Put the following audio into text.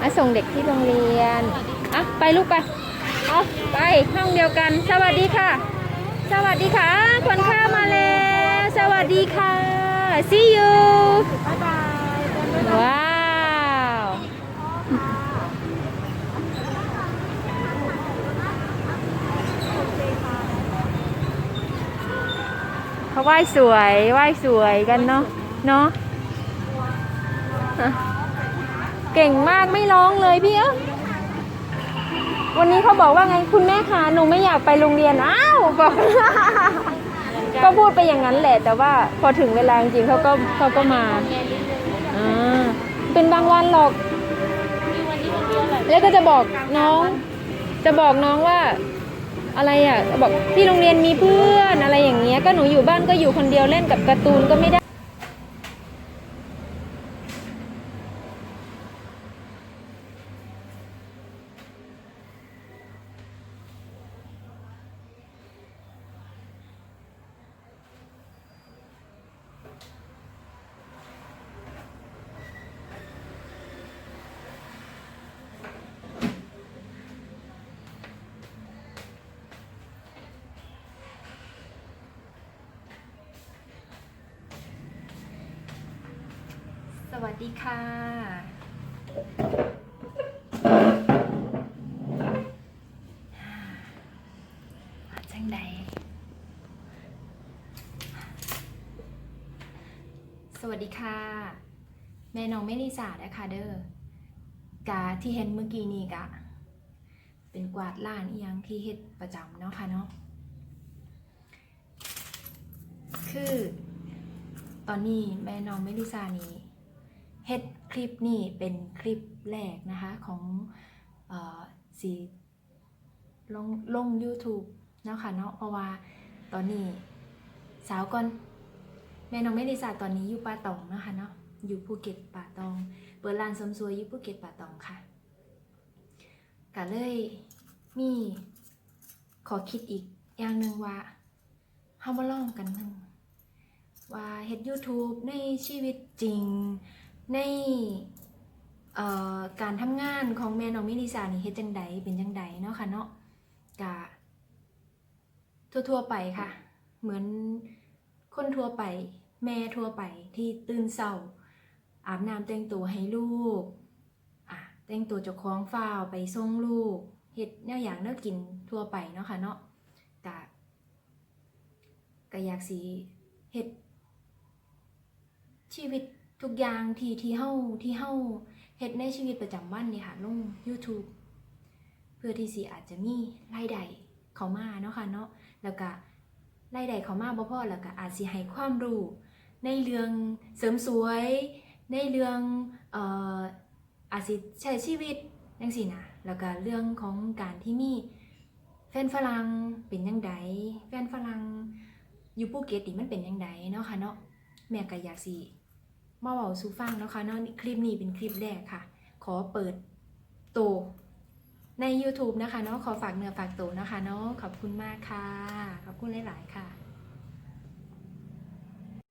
มาส่งเด็กที่โรงเรียน อะ ไปลูกไปเอาไปห้องเดียวกัน สวัสดีค่ะ สวัสดีค่ะ คนข้าวมาแล้ว สวัสดีค่ะ see you บ๊ายบายว้าวเขาไหว้สวยไหว้สวยกันเนาะเนาะอะ เก่งมากไม่ร้องเลยพี่เอ้วันนี้เขาบอกว่าไงคุณแม่คะหนูไม่อยากไปโรงเรียนอ้าวบอกก็พูดไปอย่างนั้นแหละ แต่ว่าพอถึงเวลาจริงเขาก็เขาก็มาอ่าเป็นบางวันหรอก แล้วก็จะบอกน้อง จะบอกน้องว่า อะไรอะบอกที่โรงเรียนมีเพื่อนอะไรอย่างเงี้ยก็หนูอยู่บ้านก็อยู่คนเดียวเล่นกับการ์ตูนก็ไม่ได้ สวัสดีค่ะ จังใดสวัสดีค่ะ แม่น้องไม่ได้สานะคะเด้อกาที่เห็นเมื่อกี้นี่กะ เป็นกวาดล้านอียังที่เฮ็ดประจำเนาะค่ะเนาะ คือ ตอนนี้แม่น้องเมลิซานี้ เฮ็ดคลิปนี่เป็นคลิปแรกนะคะของอสีลงลง YouTube เนาะค่ะเนาะเพราะว่าตอนนี้สาวก่อนแม่น้องเมลิซาตอนนี้อยู่ป่าตองนะคะเนาะอยู่ภูเก็ตป่าตอง เปิดร้านสมสวยอยู่ภูเก็ตป่าตองค่ะก็เลยมีขอคิดอีกอย่างหนึ่งว่าเฮามาลองกันหนึ่งว่าเฮ็ด YouTube ในชีวิตจริง ในการทำงานของแม่น้องมิลิสานี่เฮ็ดจังใดเป็นจังใดเนาะค่ะเนาะกะทั่วๆไปค่ะ เหมือนคนทั่วไป แม่ทั่วไปที่ตื่นเช้า อาบน้ำแต่งตัวให้ลูกอะแต่งตัวเจ้าของฟ้าวไปส่งลูกเฮ็ดแนวอย่างแนวกินทั่วไปเนาะค่ะเนาะกะก็อยากสิเฮ็ดชีวิต ทุกอย่างที่ที่เฮาที่เฮาเฮ็ดในชีวิตประจำวันนี่ค่ะลง YouTube เพื่อที่สิอาจจะมีรายได้เข้ามาเนาะค่ะเนาะแล้วก็รายได้เข้ามาบ่พอแล้วก็อาจสิให้ความรู้ในเรื่องเสริมสวย ในเรื่องเอ่ออาจสิใช้ชีวิตจังซี่นะแล้วก็เรื่องของการที่มีแฟนฝรั่งเป็นจังไดแฟนฝรั่งอยู่ภูเก็ตนี่มันเป็นจังไดเนาะค่ะเนาะแม่ก็อยากสิ มาเว้าสู่ฟังเนาะค่ะเนาะคลิปนี้เป็นคลิปแรกค่ะ ขอเปิดโตใน YouTube นะคะเนาะขอฝากเนื้อฝากตัวนะคะเนาะขอบคุณมากค่ะ ขอบคุณหลาย ๆ ค่ะ